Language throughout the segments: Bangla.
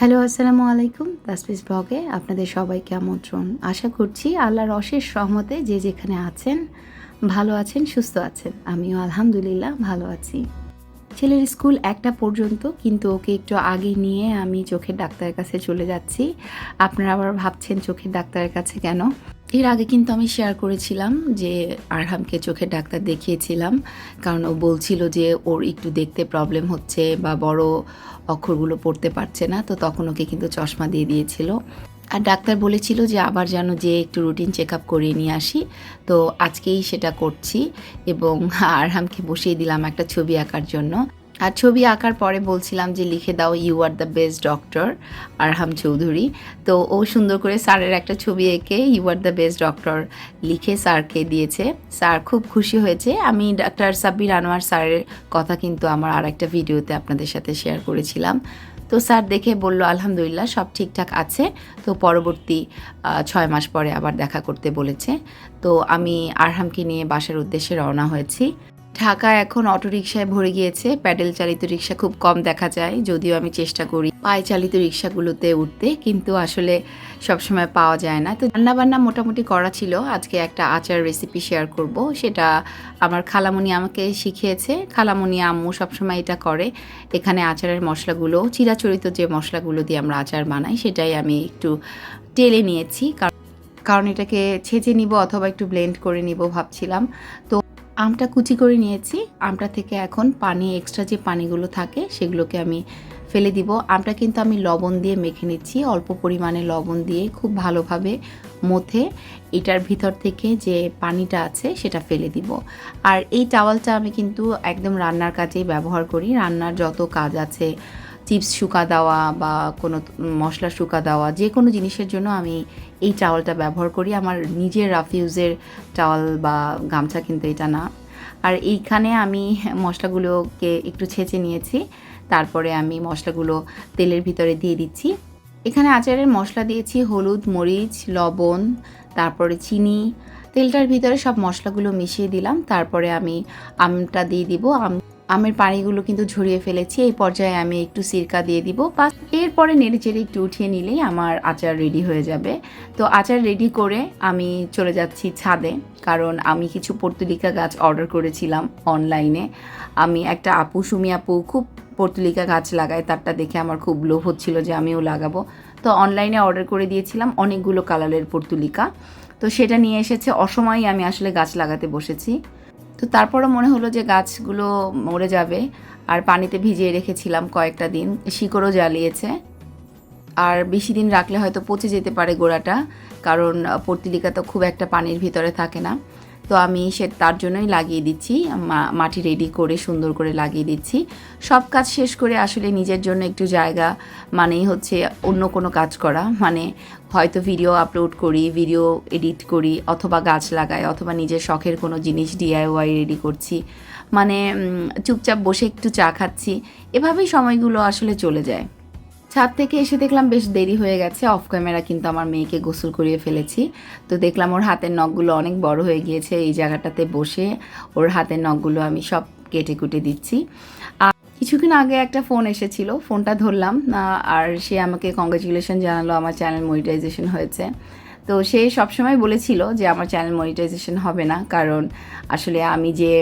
হ্যালো, আসসালামু আলাইকুম। তাসপিস ব্লগে আপনাদের সবাইকে আমন্ত্রণ। আশা করছি আল্লাহর অশেষ সহমতে যে যেখানে আছেন, ভালো আছেন, সুস্থ আছেন। আমিও আলহামদুলিল্লাহ ভালো আছি। ছেলের স্কুল একটা পর্যন্ত, কিন্তু ওকে একটু আগে নিয়ে আমি চোখের ডাক্তারের কাছে চলে যাচ্ছি। আপনারা আবার ভাবছেন চোখের ডাক্তারের কাছে কেন? এর আগে কিন্তু আমি শেয়ার করেছিলাম যে আরহামকে চোখের ডাক্তার দেখিয়েছিলাম, কারণ ও বলছিল যে ওর একটু দেখতে প্রবলেম হচ্ছে বা বড় অক্ষরগুলো পড়তে পারছে না, তো তখন ওকে কিন্তু চশমা দিয়ে দিয়েছিল। আর ডাক্তার বলেছিল যে আবার যেন যে একটু রুটিন চেক আপ করিয়ে নিয়ে আসি। তো আজকেই সেটা করছি এবং আরহামকে বসিয়ে দিলাম একটা ছবি আঁকার জন্য। আর ছবি আঁকার পরে বলছিলাম যে লিখে দাও you are the best doctor Arham Chowdhury. তো ও সুন্দর করে স্যারের একটা ছবি এঁকে you are the best doctor লিখে স্যারকে দিয়েছে। স্যার খুব খুশি হয়েছে। আমি ডাক্তার সাব্বির আনোয়ার স্যারের কথা কিন্তু আমার আর একটা ভিডিওতে আপনাদের সাথে শেয়ার করেছিলাম। তো স্যার দেখে বলল, আলহামদুলিল্লাহ, সব ঠিকঠাক আছে। তো পরবর্তী ছয় মাস পরে আবার দেখা করতে বলেছে। তো আমি আরহামকে নিয়ে বাসার উদ্দেশ্যে রওনা হয়েছি। ঢাকা এখন অটোরিকশায় ভরে গিয়েছে। প্যাডেল চালিত রিক্সা খুব কম দেখা যায়, যদিও আমি চেষ্টা করি পায়ে চালিত রিক্সাগুলোতে উঠতে, কিন্তু আসলে সবসময় পাওয়া যায় না। তো রান্নাবান্না মোটামুটি করা ছিল। আজকে একটা আচার রেসিপি শেয়ার করব। সেটা আমার খালামণি আমাকে শিখিয়েছে। খালামণি আম্মু সবসময় এটা করে। এখানে আচারের মশলাগুলো, চিরাচরিত যে মশলাগুলো দিয়ে আমরা আচার বানাই, সেটাই আমি একটু টেলে নিয়েছি। কারণ কারণ এটাকে ছেঁচে নিব অথবা একটু ব্লেন্ড করে নিব ভাবছিলাম। তো আমটা কুচি করে নিয়েছি। আমটা থেকে এখন পানি এক্সট্রা যে পানিগুলো থাকে সেগুলোকে আমি ফেলে দিব। আমটা কিন্তু আমি লবণ দিয়ে মেখে নিচ্ছি। অল্প পরিমাণে লবণ দিয়ে খুব ভালোভাবে মথে এটার ভিতর থেকে যে পানিটা আছে সেটা ফেলে দিব। আর এই টাওয়ালটা আমি কিন্তু একদম রান্নার কাজেই ব্যবহার করি। রান্নার যত কাজ আছে চিপস শুকা দেওয়া বা কোনো মশলা শুকা দেওয়া, যে কোনো জিনিসের জন্য আমি এই টাওয়ালটা ব্যবহার করি। আমার নিজের রাফিউজের টাওয়াল বা গামছা কিন্তু এটা না। আর এইখানে আমি মশলাগুলোকে একটু ছেঁচে নিয়েছি, তারপরে আমি মশলাগুলো তেলের ভিতরে দিয়ে দিচ্ছি। এখানে আচারের মশলা দিয়েছি হলুদ, মরিচ, লবণ, তারপরে চিনি। তেলটার ভিতরে সব মশলাগুলো মিশিয়ে দিলাম, তারপরে আমি আমটা দিয়ে দিব। আম আমের পানিগুলো কিন্তু ঝরিয়ে ফেলেছি। এই পর্যায়ে আমি একটু সিরকা দিয়ে দিব। বা এরপরে নেড়ে চেড়ে একটু উঠিয়ে নিলেই আমার আচার রেডি হয়ে যাবে। তো আচার রেডি করে আমি চলে যাচ্ছি ছাদে, কারণ আমি কিছু পর্তুলিকা গাছ অর্ডার করেছিলাম অনলাইনে আমি একটা আপু, সুমি আপু খুব পর্তুলিকা গাছ লাগায়, তারটা দেখে আমার খুব লোভ হচ্ছিল যে আমিও লাগাবো। তো অনলাইনে অর্ডার করে দিয়েছিলাম অনেকগুলো কালারের পর্তুলিকা। তো সেটা নিয়ে এসেছে। অসময়েই আমি আসলে গাছ লাগাতে বসেছি। তো তারপরও মনে হলো যে গাছগুলো মরে যাবে। আর পানিতে ভিজিয়ে রেখেছিলাম কয়েকটা দিন, শিকড়ও জ্বালিয়েছে। আর বেশি দিন রাখলে হয়তো পচে যেতে পারে গোড়াটা, কারণ পর্তিলিকা তো খুব একটা পানির ভিতরে থাকে না। তো আমি সে তার জন্যই লাগিয়ে দিচ্ছি মাটি রেডি করে সুন্দর করে লাগিয়ে দিচ্ছি। সব কাজ শেষ করে আসলে নিজের জন্য একটু জায়গা, মানেই হচ্ছে অন্য কোনো কাজ করা। মানে হয়তো ভিডিও আপলোড করি ভিডিও এডিট করি, অথবা গাছ লাগাই, অথবা নিজের শখের কোনো জিনিস ডিআইওয়াই রেডি করছি। মানে চুপচাপ বসে একটু চা খাচ্ছি। এভাবেই সময়গুলো আসলে চলে যায়। ছাদ থেকে এসে দেখলাম বেশ দেরি হয়ে গেছে। অফ ক্যামেরা কিন্তু আমার মেয়েকে গোসল করিয়ে ফেলেছি। তো দেখলাম ওর হাতের নখগুলো অনেক বড় হয়ে গিয়েছে এই জায়গাটাতে বসে। ওর হাতের নখগুলো আমি সব কেটে কুটে দিচ্ছি। আর কিছুক্ষণ আগে একটা ফোন এসেছিল, ফোনটা ধরলাম আর সে আমাকে কংগ্রেচুলেশন জানালো, আমার চ্যানেল মনিটাইজেশন হয়েছে। তো সে সবসময় বলেছিল যে আমার চ্যানেল মনিটাইজেশন হবে না, কারণ আসলে আমি যে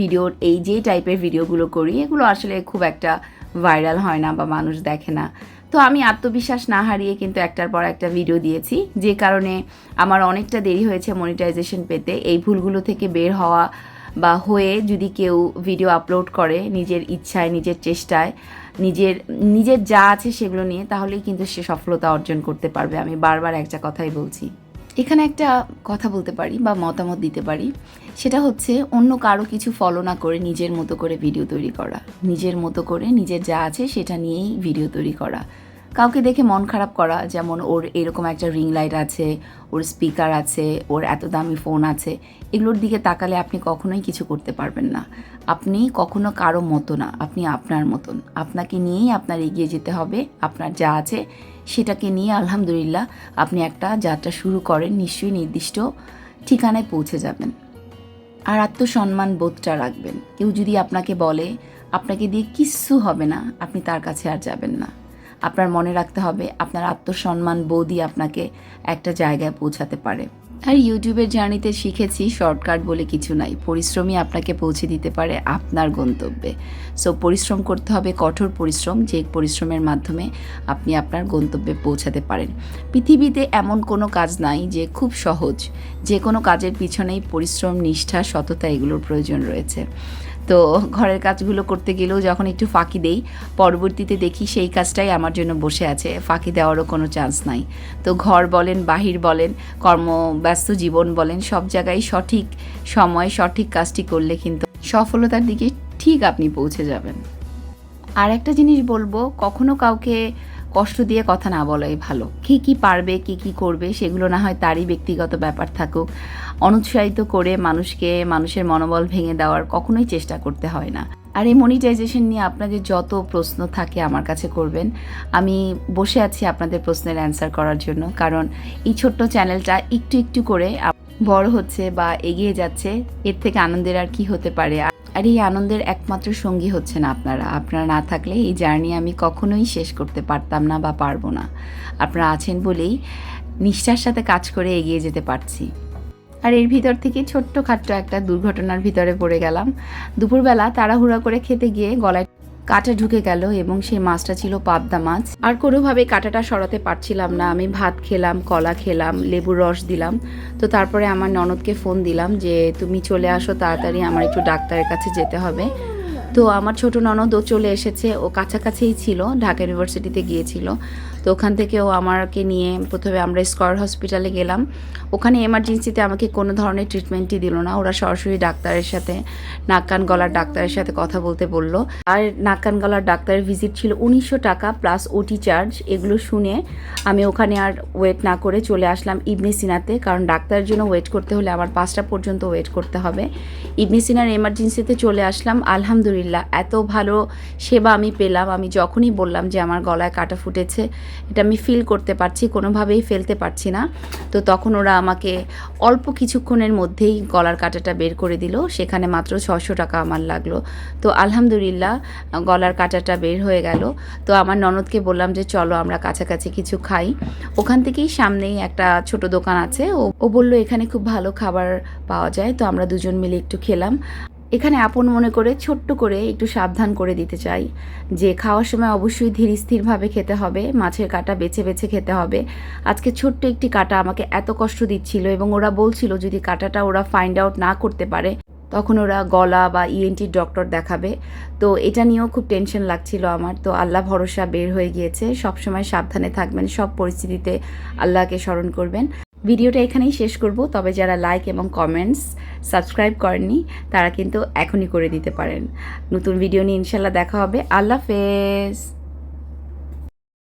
ভিডিও এই যে টাইপের ভিডিওগুলো করি, এগুলো আসলে খুব একটা ভাইরাল হয় না বা মানুষ দেখে না। তো আমি আত্মবিশ্বাস না হারিয়ে কিন্তু একটার পর একটা ভিডিও দিয়েছি, যে কারণে আমার অনেকটা দেরি হয়েছে মনিটাইজেশন পেতে। এই ভুলগুলো থেকে বের হওয়া বা হয়ে যদি কেউ ভিডিও আপলোড করে নিজের ইচ্ছায়, নিজের চেষ্টায়, নিজের নিজের যা আছে সেগুলো নিয়ে, তাহলেই কিন্তু সে সফলতা অর্জন করতে পারবে। আমি বারবার একটা কথাই বলছি। এখানে একটা কথা বলতে পারি বা মতামত দিতে পারি। সেটা হচ্ছে, অন্য কারও কিছু ফলো না করে নিজের মতো করে ভিডিও তৈরি করা। নিজের মতো করে নিজের যা আছে সেটা নিয়েই ভিডিও তৈরি করা। কাউকে দেখে মন খারাপ করা, যেমন ওর এরকম একটা রিং লাইট আছে, ওর স্পিকার আছে, ওর এত দামি ফোন আছে, এগুলোর দিকে তাকালে আপনি কখনোই কিছু করতে পারবেন না। আপনি কখনো কারও মতো না, আপনি আপনার মতন। আপনাকে নিয়েই আপনার এগিয়ে যেতে হবে, আপনার যা আছে সেটাকে নিয়ে আলহামদুলিল্লাহ আপনি একটা যাত্রা শুরু করেন, নিশ্চয়ই নির্দিষ্ট ঠিকানায় পৌঁছে যাবেন। আর আত্মসম্মান বোধটা রাখবেন। কেউ যদি আপনাকে বলে, আপনাকে দিয়ে কিচ্ছু হবে না, আপনি তার কাছে আর যাবেন না। আপনার মনে রাখতে হবে, আপনার আত্মসম্মান বোধই আপনাকে একটা জায়গায় পৌঁছাতে পারে। আর ইউটিউবের জার্নিতে শিখেছি শর্টকাট বলে কিছু নাই, পরিশ্রমই আপনাকে পৌঁছে দিতে পারে আপনার গন্তব্যে। সো পরিশ্রম করতে হবে, কঠোর পরিশ্রম, যে পরিশ্রমের মাধ্যমে আপনি আপনার গন্তব্যে পৌঁছাতে পারেন। পৃথিবীতে এমন কোনো কাজ নাই যে খুব সহজ, যে কোনো কাজের পিছনেই পরিশ্রম, নিষ্ঠা, সততা এগুলোর প্রয়োজন রয়েছে। তো ঘরের কাজগুলো করতে গেলেও যখন একটু ফাঁকি দেই, পরবর্তীতে দেখি সেই কাজটাই আমার জন্য বসে আছে, ফাঁকি দেওয়ারও কোনো চান্স নাই। তো ঘর বলেন, বাহির বলেন, কর্মব্যস্ত জীবন বলেন, সব জায়গায় সঠিক সময়, সঠিক কাজটি করলে কিন্তু সফলতার দিকে ঠিক আপনি পৌঁছে যাবেন। আর একটা জিনিস বলব, কখনো কাউকে কষ্ট দিয়ে কথা না বলাই ভালো। কি কি পারবে, কি কি করবে, সেগুলো না হয় তারই ব্যক্তিগত ব্যাপার থাকুক। অনুৎসাহিত করে মানুষকে, মানুষের মনোবল ভেঙে দেওয়ার কখনোই চেষ্টা করতে হয় না। আর এই মনিটাইজেশন নিয়ে আপনাদের যত প্রশ্ন থাকে আমার কাছে করবেন। আমি বসে আছি আপনাদের প্রশ্নের অ্যান্সার করার জন্য। কারণ এই ছোট্ট চ্যানেলটা একটু একটু করে বড় হচ্ছে বা এগিয়ে যাচ্ছে, এর থেকে আনন্দের আর কি হতে পারে? আর এই আনন্দের একমাত্র সঙ্গী হচ্ছেন আপনারা। আপনারা না থাকলে এই জার্নি আমি কখনোই শেষ করতে পারতাম না বা পারব না। আপনারা আছেন বলেই নিষ্ঠার সাথে কাজ করে এগিয়ে যেতে পারছি। আর এর ভিতর থেকে ছোট্ট খাট্ট একটা দুর্ঘটনার ভিতরে পড়ে গেলাম। দুপুরবেলা তাড়াহুড়া করে খেতে গিয়ে গলায় কাঁটা ঢুকে গেল এবং সেই মাছটা ছিল পাবদা মাছ। আর কোনোভাবে কাঁটাটা সরাতে পারছিলাম না। আমি ভাত খেলাম, কলা খেলাম, লেবুর রস দিলাম। তো তারপরে আমার ননদকে ফোন দিলাম যে, তুমি চলে আসো তাড়াতাড়ি, আমার একটু ডাক্তারের কাছে যেতে হবে। তো আমার ছোট ননদ ও চলে এসেছে। ও কাছাকাছিই ছিল, ঢাকা ইউনিভার্সিটিতে গিয়েছিল। তো ওখান থেকে ও আমাকে নিয়ে প্রথমে আমরা স্কয়ার হসপিটালে গেলাম। ওখানে এমার্জেন্সিতে আমাকে কোনো ধরনের ট্রিটমেন্টই দিল না। ওরা সরাসরি ডাক্তারের সাথে, নাক কান গলার ডাক্তারের সাথে কথা বলতে বলল। আর নাক কান গলার ডাক্তারের ভিজিট ছিল উনিশশো টাকা প্লাস ওটি চার্জ এগুলো শুনে আমি ওখানে আর ওয়েট না করে চলে আসলাম ইবনে সিনাতে। কারণ ডাক্তারের জন্য ওয়েট করতে হলে আমার পাঁচটা পর্যন্ত ওয়েট করতে হবে। ইবনে সিনার এমার্জেন্সিতে চলে আসলাম, আলহামদুলিল্লাহ। এত ভালো সেবা আমি পেলাম। আমি যখনই বললাম যে আমার গলায় কাটা ফুটেছে, এটা আমি ফিল করতে পারছি, কোনোভাবেই ফেলতে পারছি না। তো তখন ওরা আমাকে অল্প কিছুক্ষণের মধ্যেই গলার কাটাটা বের করে দিল। সেখানে মাত্র ছশো টাকা আমার লাগল। তো আলহামদুলিল্লাহ, গলার কাটাটা বের হয়ে গেল। তো আমার ননদকে বললাম যে, চলো আমরা কাছাকাছি কিছু খাই। ওখান থেকেই সামনেই একটা ছোট দোকান আছে। ও বলল, এখানে খুব ভালো খাবার পাওয়া যায়। তো আমরা দুজন মিলে একটু খেলাম। এখানে আপন মনে করে ছোট্ট করে একটু সাবধান করে দিতে চাই। যে খাওয়ার সময় অবশ্যই ধীর স্থিরভাবে খেতে হবে, মাছের কাটা বেছে বেছে খেতে হবে। আজকে ছোট্ট একটি কাটা আমাকে এত কষ্ট দিচ্ছিল এবং ওরা বলছিল যদি কাটাটা ওরা ফাইন্ড আউট না করতে পারে, তখন ওরা গলা বা ইএনটি ডক্টর দেখাবে। তো এটা নিয়েও খুব টেনশন লাগছিল আমার। তো আল্লাহ ভরসা বের হয়ে গিয়েছে। সবসময় সাবধানে থাকবেন। সব পরিস্থিতিতে আল্লাহকে স্মরণ করবেন। ভিডিওটা এখানেই শেষ করব। তবে যারা লাইক এবং কমেন্টস সাবস্ক্রাইব করেননি, তারা কিন্তু এখনই করে দিতে পারেন। নতুন ভিডিও নিয়ে ইনশাল্লাহ দেখা হবে। আল্লাহ হাফেজ।